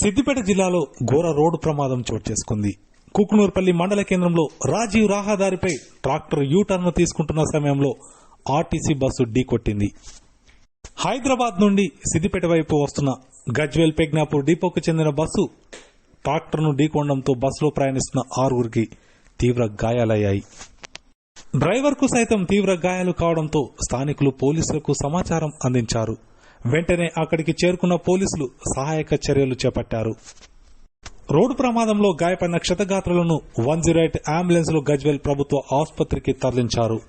సిద్దిపేట జిల్లాలో ఘోర రోడ్డు ప్రమాదం చోటు చేసుకుంది. కుకునూర్పల్లి మండల కేంద్రంలో రాజీవ్ రహదారిపై ట్రాక్టర్ యూటర్న్ తీసుకుంటున్న సమయంలో ఆర్టీసీ బస్సు ఢీకొట్టింది హైదరాబాద్ నుండి సిద్దిపేట వైపు వస్తున్న గజ్వేల్ పెగ్నాపూర్ డిపోకు చెందిన బస్సు ట్రాక్టర్ను ఢీకొనడంతో బస్సులో ప్రయాణిస్తున్న ఆరుగురికి తీవ్ర గాయాలయ్యాయి. డ్రైవర్కు సైతం తీవ్ర గాయాలు కావడంతో స్థానికులు పోలీసులకు సమాచారం అందించారు. వెంటనే అక్కడికి చేరుకున్న పోలీసులు సహాయక చర్యలు చేపట్టారు. రోడ్డు ప్రమాదంలో గాయపడిన క్షతగాత్రులను వన్ జీరో ఎయిట్ అంబులెన్స్లో గజ్వేల్ ప్రభుత్వ ఆసుపత్రికి తరలించారు.